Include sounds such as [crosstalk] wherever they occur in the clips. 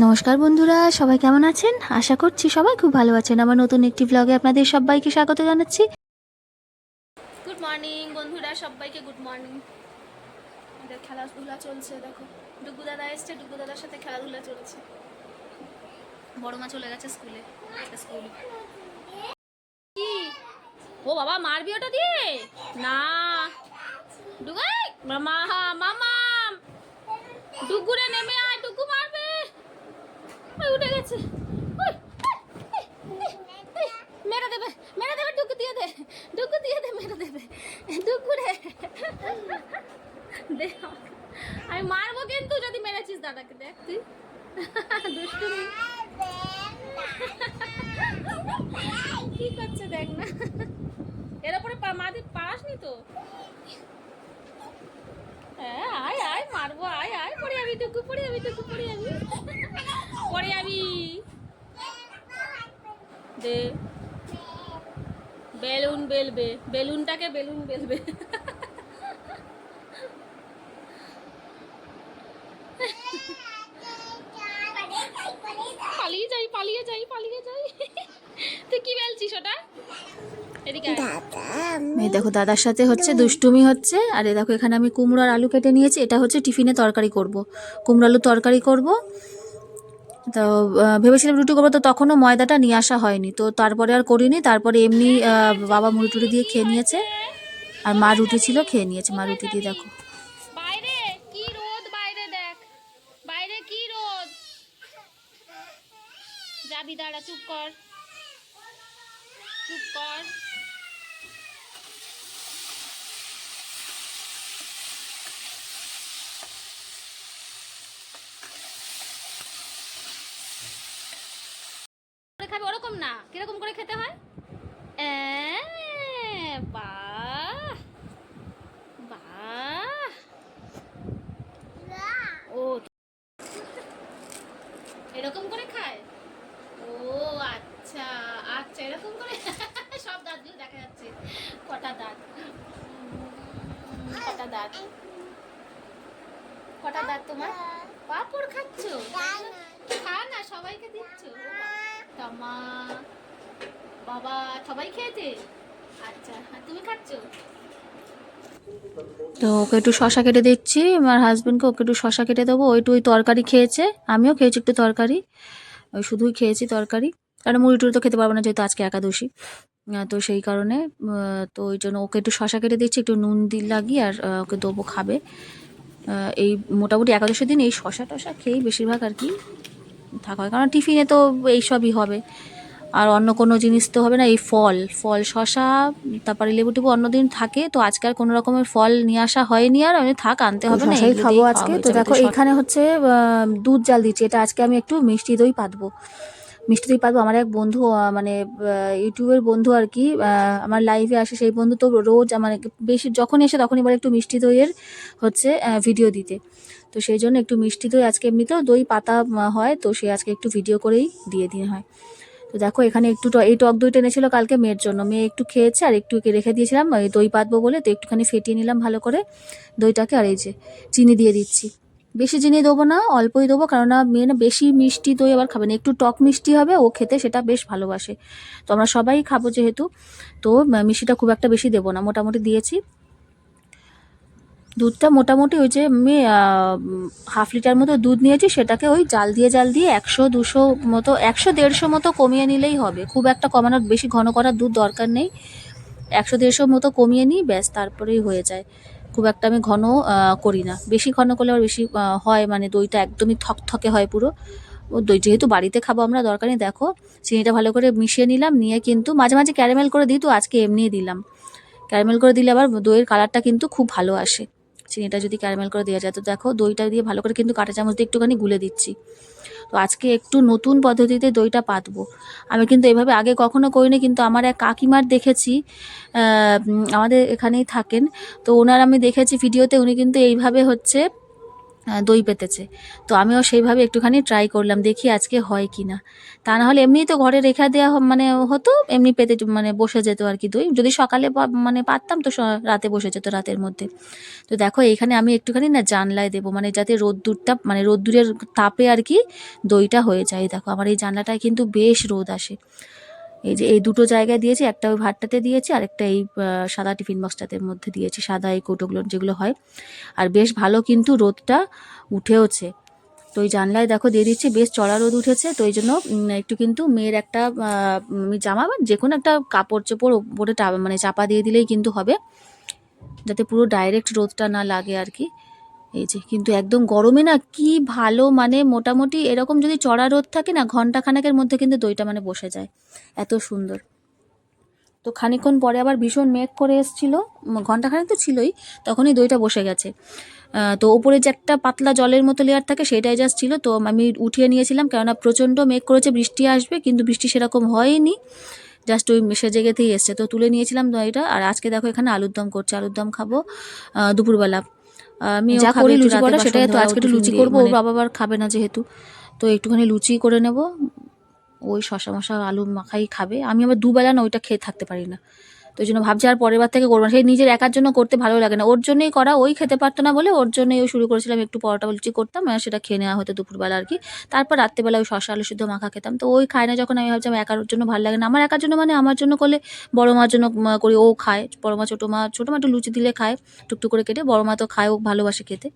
নমস্কার বন্ধুরা, সবাই কেমন আছেন? আশা করছি সবাই খুব ভালো আছেন। আমার নতুন একটি ব্লগে আপনাদের সবাইকে স্বাগত জানাচ্ছি। গুড মর্নিং বন্ধুরা, সবাইকে গুড মর্নিং আমাদের খেলাধুলা চলছে, দেখো। ডুগু দাদা এসছে ডুগু দাদার সাথে খেলাধুলা চলছে। বড় মা চলে গেছে স্কুলে স্কুল কি? ও বাবা, মারবি ওটা দিয়ে? না। ডুগাই মামা মামা ডুগুরে নেমে আয় ডুগু মারবে ওই উঠে গেছে। মেরে দেবে মেরে দেবে ডুগু দিয়ে দে ডুগু দিয়ে দে, মেরে দেবে। ডুগু রে। আমি মারবো কিন্তু যদি মেরেছিস দাদাকে, দেখ তুই। দুষ্টুমি। কি করছে দেখ না। এর উপরে মাদি পাসনি তো? হ্যাঁ আয় আয় মারবো আয় আয় টুকু টুকু যাবি বেলুন বেলবে বেলুনটাকে বেলুন বেলবে পালিয়ে যাই পালিয়ে যাই পালিয়ে যাই তুই কি বেলছিস ওটা এদিকে আয়। এই দেখো, দাদার সাথে হচ্ছে দুষ্টুমি হচ্ছে। আর এই দেখো, এখানে আমি কুমড়ো আর আলু কেটে নিয়েছি। এটা হচ্ছে টিফিনে তরকারি করব। কুমড়ো আলু তরকারি করব। তো ভেবেছিলাম রুটি করব, তো তখনও ময়দাটা নিয়ে আসা হয়নি। তো তারপরে আর করিনি। তারপরে এমনি বাবা মুড়ি টুড়ি দিয়ে খেয়ে নিয়েছে। আর মা রুটি ছিল, খেয়ে নিয়েছে। মা রুটি দিয়ে দেখো। দাঁড়া, চুপ কর। চুপ করে খাবি ওরকম না কীরকম করে খেতে হয়? বাহ বাহ। ও এরকম করে খায়? ও আচ্ছা আচ্ছা এরকম করে? [laughs] সব দাঁতগুলো দেখা যাচ্ছে। কটা দাঁত? কটা দাঁত? কটা দাঁত তোমার? পাপড় খাচ্ছ? খা না। সবাইকে দিচ্ছ? তামা আচ্ছা তো ওকে একটু শশা কেটে দিচ্ছি, আমার হাজবেন্ডকে ওকে একটু শশা কেটে দেবো। ওই একটু ওই তরকারি খেয়েছে, আমিও খেয়েছি একটু তরকারি। ওই শুধুই খেয়েছি তরকারি। কারণ মুড়ি টুড়ি তো খেতে পারব না, যেহেতু আজকে একাদশী। তো সেই কারণে তো ওই জন্য ওকে একটু শশা কেটে দিচ্ছি, একটু নুন দিল লাগিয়ে আর ওকে দেবো খাবে। এই মোটামুটি একাদশীর দিন এই শশা টশা খেয়েই বেশিরভাগ আর কি থাকা হয়। কারণ টিফিনে তো এইসবই হবে। আর অন্য কোনো জিনিস তো হবে না এই ফল ফল শশা তারপরে লেবু টেবু অন্যদিন থাকে তো আজকে আর কোনো রকমের ফল নিয়ে আসা হয়নি আর আমি থাক আনতে হবে না খাব আজকে। তো দেখো এখানে হচ্ছে দুধ জাল দিচ্ছি এটা আজকে আমি একটু মিষ্টি দই পাতবো। মিষ্টি দই পাতবো আমার এক বন্ধু মানে ইউটিউবের বন্ধু আর কি আমার লাইভে আসে সেই বন্ধু তো রোজ মানে বেশি যখন এসে তখন এবার একটু মিষ্টি দইয়ের হচ্ছে ভিডিও দিতে। তো সেই জন্য একটু মিষ্টি দই আজকে এমনিতেও দই পাতা হয় তো সে আজকে একটু ভিডিও করেই দিয়ে দিন হয়। তো দেখো, এখানে একটু এই টক দইটা এনেছিল কালকে মেয়ের জন্য। মেয়ে একটু খেয়েছে আর একটু রেখে দিয়েছিলাম এই দই পাতবো বলে, তো একটুখানি ফেটিয়ে নিলাম ভালো করে দইটাকে। আর এই যে চিনি দিয়ে দিচ্ছি। বেশি চিনি দেবো না, অল্পই দেবো, কেননা মেয়ে না বেশি মিষ্টি দই আবার খাবে না। একটু টক মিষ্টি হবে, ও খেতে সেটা বেশ ভালোবাসে। তো আমরা সবাই খাব যেহেতু, তো মিষ্টিটা খুব একটা বেশি দেবো না, মোটামুটি দিয়েছি। দুধটা মোটামুটি ওই যে আমি হাফ লিটার মতো দুধ নিয়েছি, সেটাকে ওই জাল দিয়ে জাল দিয়ে একশো, দুশো মতো, একশো, দেড়শো মতো কমিয়ে নিলেই হবে। খুব একটা কমানোর বেশি ঘন করার দুধ দরকার নেই। একশো, দেড়শো মতো কমিয়ে নিই, ব্যাস, তারপরেই হয়ে যায়। খুব একটা আমি ঘন করি না। বেশি ঘন করলে আবার বেশি হয় মানে দইটা একদমই থকথকে হয় পুরো। ও দই, যেহেতু বাড়িতে খাব আমরা, দরকার নেই, দেখো। চিনিটা ভালো করে মিশিয়ে নিলাম, নিয়ে কিন্তু মাঝে মাঝে ক্যারামেল করে দিই, তো আজকে এমনিই দিলাম। ক্যারামেল করে দিলে আবার দইয়ের কালারটা কিন্তু খুব ভালো আসে। চিনিটা যদি ক্যারামেল করে দেওয়া যায়। তো দেখো দইটা দিয়ে ভালো করে কিন্তু কাঁটা চামচ দিয়ে একটুখানি গুলে দিচ্ছি। তো আজকে একটু নতুন পদ্ধতিতে দইটা পাতবো। আমি কিন্তু এভাবে আগে কখনো করিনি, কিন্তু আমার এক কাকিমার দেখেছি আমাদের এখানেই থাকেন। তো ওনার আমি দেখেছি ভিডিওতে, উনি কিন্তু এইভাবে হচ্ছে দই পেতেছে। তো আমিও সেইভাবে একটুখানি ট্রাই করলাম, দেখি আজকে হয় কি না তা না হলে এমনিই তো ঘরে রেখা দেওয়া মানে হতো, এমনি পেতে মানে বসে যেত আর কি দই। যদি সকালে মানে পারতাম তো রাতে বসে যেত রাতের মধ্যে। তো দেখো এইখানে আমি একটুখানি না জানলায় দেবো মানে যাতে রোদ্দুরটা মানে রোদ্দুরের তাপে আর কি দইটা হয়ে যায়। দেখো, আমার এই জানলাটায় কিন্তু বেশ রোদ আসে। এই যে এই দুটো জায়গায় দিয়েছি, একটা ওই ভাতটাতে দিয়েছি আর একটা এই সাদা টিফিন বক্সটাতে মধ্যে দিয়েছি, সাদা এই কৌটোগুলো যেগুলো হয়। আর বেশ ভালো কিন্তু রোদটা উঠেওছে। তো ওই জানলায় দেখো দিয়ে দিচ্ছি, বেশ চড়া রোদ উঠেছে, তো এই জন্য একটু কিন্তু মেয়ের একটা জামা বা যে কোনো একটা কাপড় চোপড় ওপরে মানে চাপা দিয়ে দিলেই কিন্তু হবে। যাতে পুরো ডাইরেক্ট রোদটা না লাগে আর কি। এই যে, কিন্তু একদম গরমে না কি ভালো মানে মোটামুটি এরকম যদি চড়া রোদ থাকে না ঘণ্টা খানেকের মধ্যে কিন্তু দইটা মানে বসে যায়। এত সুন্দর। তো খানিকক্ষণ পরে আবার ভীষণ মেঘ করে এসেছিল। ঘণ্টা খানেক তো ছিলই, তখনই দইটা বসে গেছে। তো ওপরে যে একটা পাতলা জলের মতো লেয়ার থাকে, সেটাই জাস্ট ছিল। তো আমি উঠিয়ে নিয়েছিলাম, কেননা প্রচণ্ড মেঘ করেছে, বৃষ্টি আসবে, কিন্তু বৃষ্টি সেরকম হয়নি। জাস্ট ওই সেজে গেতেই এসছে। তো তুলে নিয়েছিলাম দইটা, আর আজকে দেখো এখানে আলুর দম করছে। আলুর দম খাব দুপুরবেলা। আমি যা করি লুচি করা, সেটাই তো আজকে একটু লুচি করব, ওর ওর বাবা আবার খাবে না যেহেতু। তো একটুখানি লুচি করে নেব। ওই শশা মশা আলু মাখাই খাবে। আমি আবার দুবেলা না ওইটা খেয়ে থাকতে পারি না। তো ওই জন্য ভাবছি আর পরের বার থেকে করব না। সেই নিজের একার জন্য করতে ভালো লাগে না। ওর জন্যই করা, ওই খেতে পারতো না বলে ওর জন্যই ওই শুরু করেছিলাম একটু পরোটা লুচি করতাম আর সেটা খেয়ে নেওয়া হতো দুপুরবেলা আর কি। তারপর রাত্রেবেলা ওই শশা, আলু সিদ্ধ, মাখা খেতাম। তো ওই খায় না যখন আমি ভাবছিলাম একার জন্য ভালো লাগে না। আমার একার জন্য মানে আমার জন্য করলে বড় মার জন্য করি, ও খায়। বড় মা, ছোটো মা ছোটো মা একটু লুচি দিলে খায়, টুকটুক করে কেটে। বড় মা তো খায়, ও ভালোবাসে খেতে।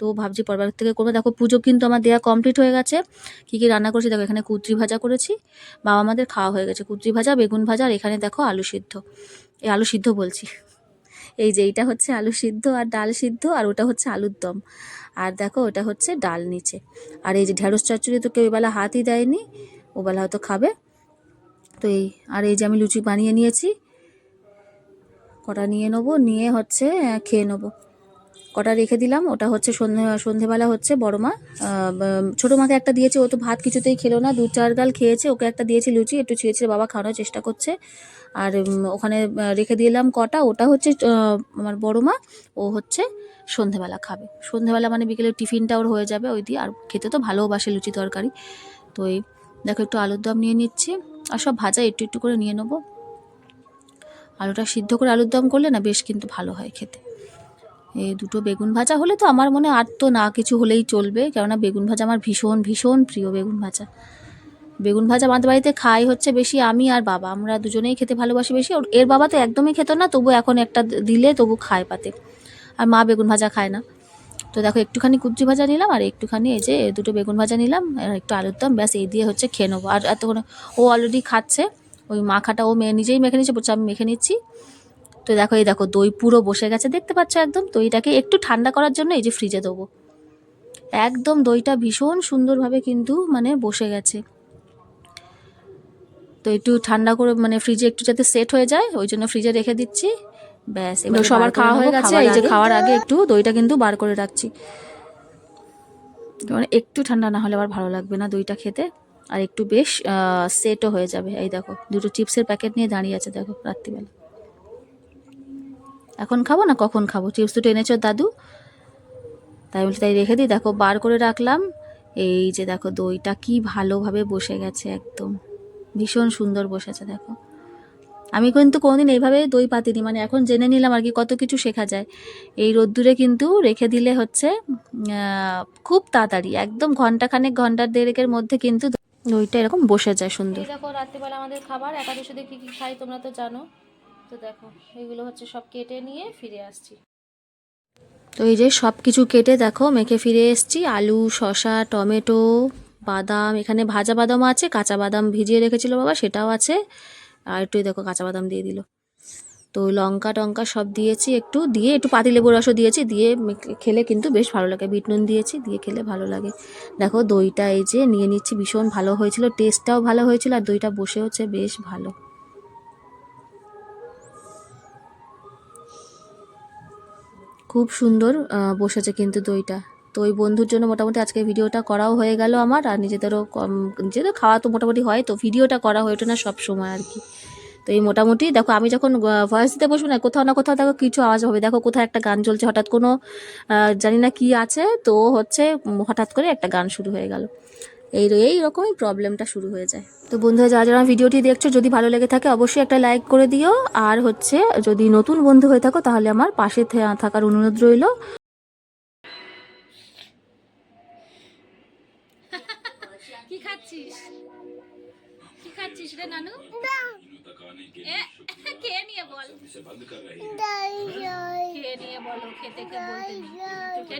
তো ভাবছি পরবার থেকে করব। দেখো, পুজো কিন্তু আমার দেওয়া কমপ্লিট হয়ে গেছে। কী কী রান্না করেছি দেখো, এখানে কুদ্রি ভাজা করেছি। বাবা আমাদের খাওয়া হয়ে গেছে। কুদ্রি ভাজা, বেগুন ভাজা আর এখানে দেখো আলু সিদ্ধ। এই আলু সিদ্ধ বলছি। এই যে এইটা হচ্ছে আলু সিদ্ধ আর ডাল সিদ্ধ আর ওটা হচ্ছে আলুর দম। আর দেখো, ওটা হচ্ছে ডাল নিচে। আর এই যে ঢ্যাঁড়স চচ্চড়ি তো কেউ এবেলা হাতই দেয়নি, ওবেলা হয়তো খাবে। তো এই, আর এই যে আমি লুচি বানিয়ে নিয়েছি। কটা নিয়ে নেব? নিয়ে হচ্ছে খেয়ে নেব। কটা রেখে দিলাম, ওটা হচ্ছে সন্ধে, সন্ধেবেলা হচ্ছে বড় মা। ছোটো মাকে একটা দিয়েছে, ও তো ভাত কিছুতেই খেলো না দু চার গাল খেয়েছে, ওকে একটা দিয়েছি লুচি, একটু ছিঁড়ে ছিঁড়ে বাবা খাওয়ানোর চেষ্টা করছে। আর ওখানে রেখে দিলাম কটা, ওটা হচ্ছে আমার বড় মা, ও হচ্ছে সন্ধেবেলা খাবে। সন্ধেবেলা মানে বিকেলে টিফিনটা ওর হয়ে যাবে ওই দিয়ে, আর খেতে তো ভালোবাসে লুচি তরকারি। তো এই, দেখো একটু আলুর দম নিয়ে নিচ্ছি, আর সব ভাজা একটু একটু করে নিয়ে নেব। আলুটা সিদ্ধ করে আলুর দম করলে না বেশ কিন্তু ভালো হয় খেতে। এই দুটো বেগুন ভাজা হলে তো আমার মনে আর তো না কিছু হলেই চলবে। কেননা বেগুন ভাজা আমার ভীষণ ভীষণ প্রিয় বেগুন ভাজা। বেগুন ভাজা আমাদের বাড়িতে খাই হচ্ছে বেশি আমি আর বাবা। আমরা দুজনেই খেতে ভালোবাসি বেশি। এর বাবা তো একদমই খেত না, তবু এখন একটা দিলে তবু খায় পাতে। আর মা বেগুন ভাজা খায় না। তো দেখো একটুখানি কুচি ভাজা নিলাম আর একটুখানি এই যে দুটো বেগুন ভাজা নিলাম। আর একটু আলুর দম, ব্যাস এই দিয়ে হচ্ছে খেয়ে নেব। আর এতক্ষণ ও অলরেডি খাচ্ছে। ওই মাখাটা ও মেয়ে নিজেই মেখে নিচ্ছে বলছে আমি মেখে নিচ্ছি। তো দেখো এই দেখো দই পুরো বসে গেছে দেখতে পাচ্ছ একদম? তো এটাকে একটু ঠান্ডা করার জন্য এই যে ফ্রিজে দেবো। একদম দইটা ভীষণ সুন্দরভাবে কিন্তু মানে বসে গেছে। তো একটু ঠান্ডা করে মানে ফ্রিজে একটু যাতে সেট হয়ে যায় ওই জন্য ফ্রিজে রেখে দিচ্ছি। ব্যাস এবার সবার খাওয়া হয়ে গেছে এই যে খাওয়ার আগে একটু দইটা কিন্তু বার করে রাখছি। মানে একটু ঠান্ডা না হলে আবার ভালো লাগবে না দইটা খেতে। আর একটু বেশ সেটও হয়ে যাবে এই দেখো দুটো চিপসের প্যাকেট নিয়ে দাঁড়িয়ে আছে দেখো রাত্রিবেলা। এখন খাব না কখন খাব? চিপস দুটো এনেছো দাদু। তাই বলছি, তাই রেখে দিই। দেখো, বার করে রাখলাম। এই যে দেখো, দইটা কি ভালোভাবে বসে গেছে একদম। ভীষণ সুন্দর বসেছে, দেখো। আমি কিন্তু কোনোদিন এইভাবে দই পাতিনি। মানে এখন জেনে নিলাম আর কি কত কিছু শেখা যায়। এই রোদ্দুরে কিন্তু রেখে দিলে হচ্ছে খুব তাড়াতাড়ি। একদম ঘন্টাখানেক, ঘণ্টার দেড়েকের মধ্যে কিন্তু দইটা এরকম বসে যায় সুন্দর। দেখো, রাত্রিবেলা আমাদের খাবার। একাদশীতে কী কী খাই তোমরা তো জানো। তো দেখো, এগুলো হচ্ছে সব কেটে নিয়ে ফিরে আসছি। তো এই যে সব কিছু কেটে দেখো, মেখে ফিরে এসেছি। আলু, শসা, টমেটো, বাদাম, এখানে ভাজা বাদাম আছে, কাঁচা বাদাম ভিজিয়ে রেখেছিল বাবা, সেটাও আছে। আর একটু দেখো কাঁচা বাদাম দিয়ে দিল। তো লঙ্কা টঙ্কা সব দিয়েছি একটু, দিয়ে একটু পাতিলেবুর রসও দিয়েছি, দিয়ে খেলে কিন্তু বেশ ভালো লাগে, বিট নুন দিয়েছি, দিয়ে খেলে ভালো লাগে। দেখো দইটা এই যে নিয়ে নিচ্ছি, ভীষণ ভালো হয়েছিল, টেস্টটাও ভালো হয়েছিল, আর দইটা বসে হচ্ছে বেশ ভালো। খুব সুন্দর বসেছে কিন্তু দইটা। তো ওই বন্ধুর জন্য মোটামুটি আজকে ভিডিওটা করাও হয়ে গেল আমার, আর নিজেদেরও কম, নিজেদের খাওয়া তো মোটামুটি হয়, তো ভিডিওটা করা হয়ে ওঠে না সব সময় আর কি। তো এই মোটামুটি, দেখো, আমি যখন ভয়েস দিতে বসবো না, কোথাও না কোথাও দেখো কিছু আওয়াজ হবে। দেখো কোথাও একটা গান চলছে হঠাৎ কোনো জানি না কি আছে, তো হচ্ছে, হঠাৎ করে একটা গান শুরু হয়ে গেল। এই এই রকমই প্রবলেমটা শুরু হয়ে যায়। তো বন্ধুরা যারা যারা ভিডিওটি দেখছ যদি ভালো লেগে থাকে অবশ্যই একটা লাইক করে দিও। আর হচ্ছে যদি নতুন বন্ধু হয়ে থাকো তাহলে আমার পাশে থে- থাকার অনুরোধ রইল। কি খাচ্ছিস? কি খাচ্ছিস রে নানু? এ, নিয়ে বল। খেয়ে নিয়ে বলো খেতে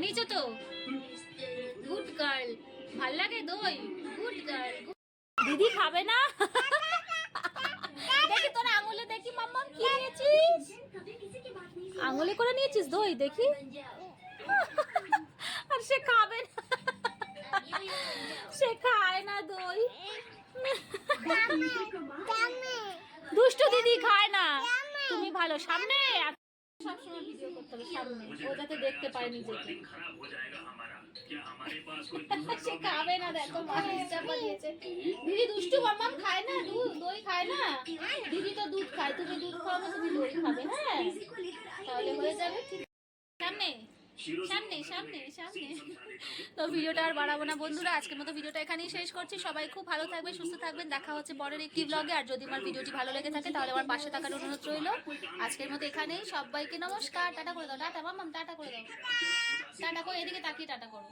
নিয়েছো তো? ভালো লাগে দই। গুড গার্ল [laughs] দিদি খাবে না? দেখি তোর আঙুলে দেখি মাম্মা কি নিয়েছিস আঙুলে করে নিয়েছিস দই দেখি। [laughs] আর সে খাবে না। সে খায় না দই। [laughs] দুষ্টু দিদি খায় না। তুমি ভালো সামনে? সবসময় ভিডিও করতে হবে সামনে। ও যাতে দেখতে পায় নিজেকে। সে খাবে না দেখো মা চাপা দিয়েছে দিদি দুষ্টু মাম্মাম খায় না দুধ দই খায় না দিদি তো দুধ খায় তুমি দুধ খাও না তুমি দই খাবে হ্যাঁ তাহলে হয়ে যাবে ঠিক সামনে সামনে সামনে সামনে তো ভিডিওটা আর বাড়াবো না বন্ধুরা আজকের মতো ভিডিওটা এখানেই শেষ করছি সবাই খুব ভালো থাকবেন সুস্থ থাকবেন দেখা হচ্ছে পরের একটি ব্লগে আর যদি আমার ভিডিওটি ভালো লেগে থাকে তাহলে আমার পাশে থাকার অনুরোধ রইল আজকের মতো এখানেই সবাইকে নমস্কার টাটা করে দাও টাটা মামাম টাটা করে দাও টাটা করে এদিকে তাকিয়ে টাটা করো